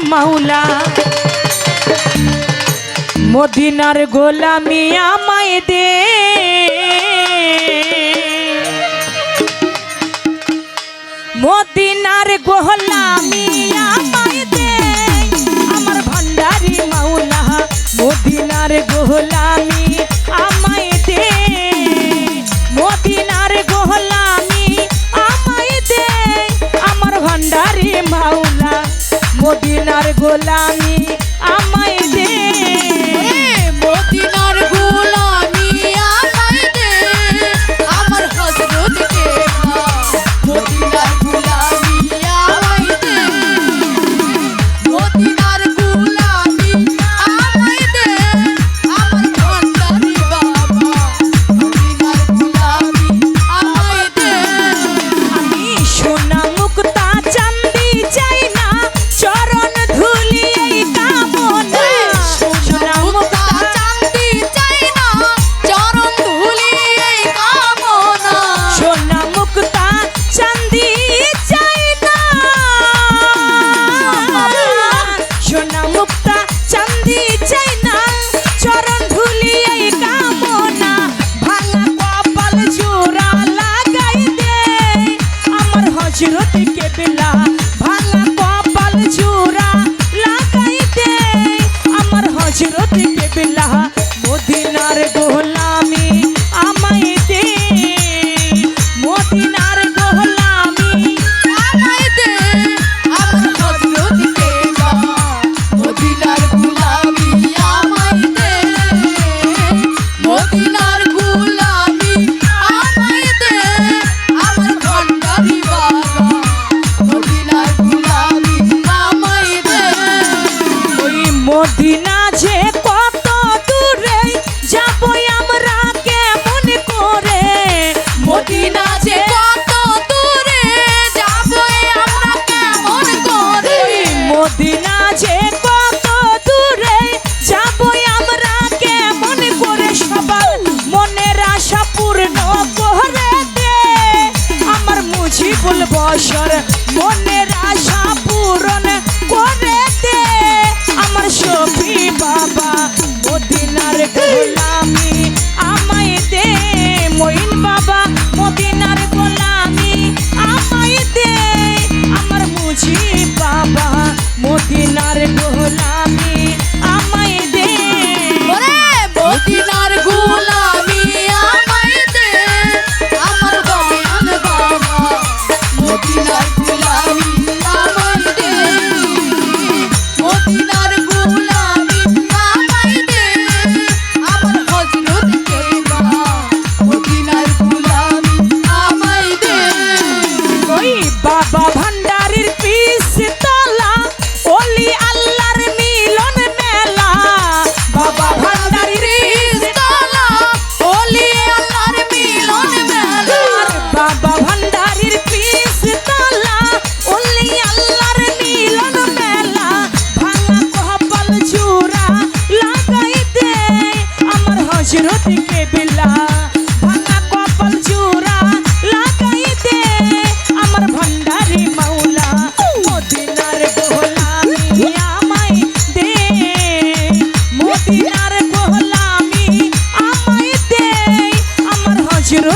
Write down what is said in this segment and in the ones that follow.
মাওলা। মদিনার গোলামি আমায় দে। মদিনার গোলামি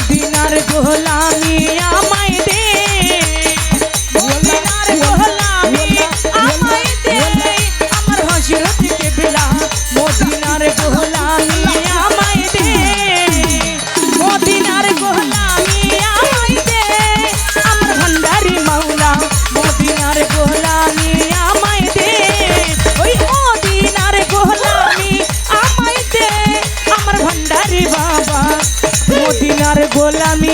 মদিনার গোলামি গোলামি